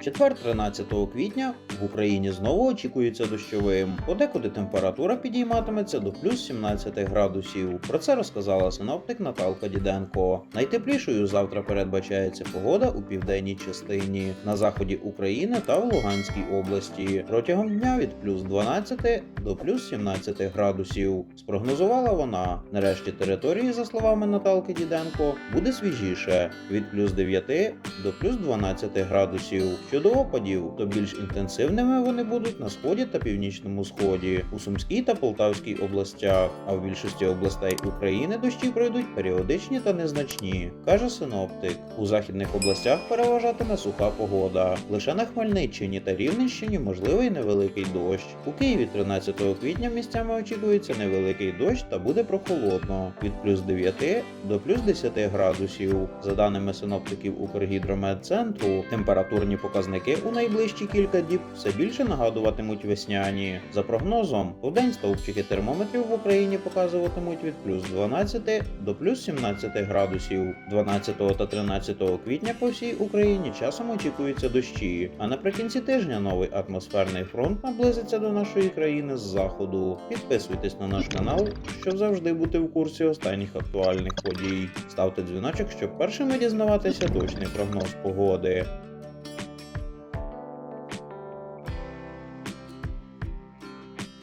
Четвер 13 квітня в Україні знову очікується дощовим. Подекуди температура підійматиметься до плюс 17 градусів. Про це розказала синоптик Наталка Діденко. Найтеплішою завтра передбачається погода у південній частині, на заході України та в Луганській області. Протягом дня від плюс 12 до плюс 17 градусів. Спрогнозувала вона. Нарешті території, за словами Наталки Діденко, буде свіжіше від плюс 9 до плюс 12 градусів. Щодо опадів, то більш інтенсивними вони будуть на сході та північному сході, у Сумській та Полтавській областях. А в більшості областей України дощі пройдуть періодичні та незначні, каже синоптик. У західних областях переважатиме суха погода. Лише на Хмельниччині та Рівненщині можливий невеликий дощ. У Києві 13 квітня місцями очікується невеликий дощ та буде прохолодно від плюс 9 до плюс 10 градусів. За даними синоптиків Укргідрометцентру, температурні показники у найближчі кілька діб все більше нагадуватимуть весняні. За прогнозом, у день стовпчики термометрів в Україні показуватимуть від плюс 12 до плюс 17 градусів. 12 та 13 квітня по всій Україні часом очікуються дощі. А наприкінці тижня новий атмосферний фронт наблизиться до нашої країни з заходу. Підписуйтесь на наш канал, щоб завжди бути в курсі останніх актуальних подій. Ставте дзвіночок, щоб першими дізнаватися точний прогноз погоди.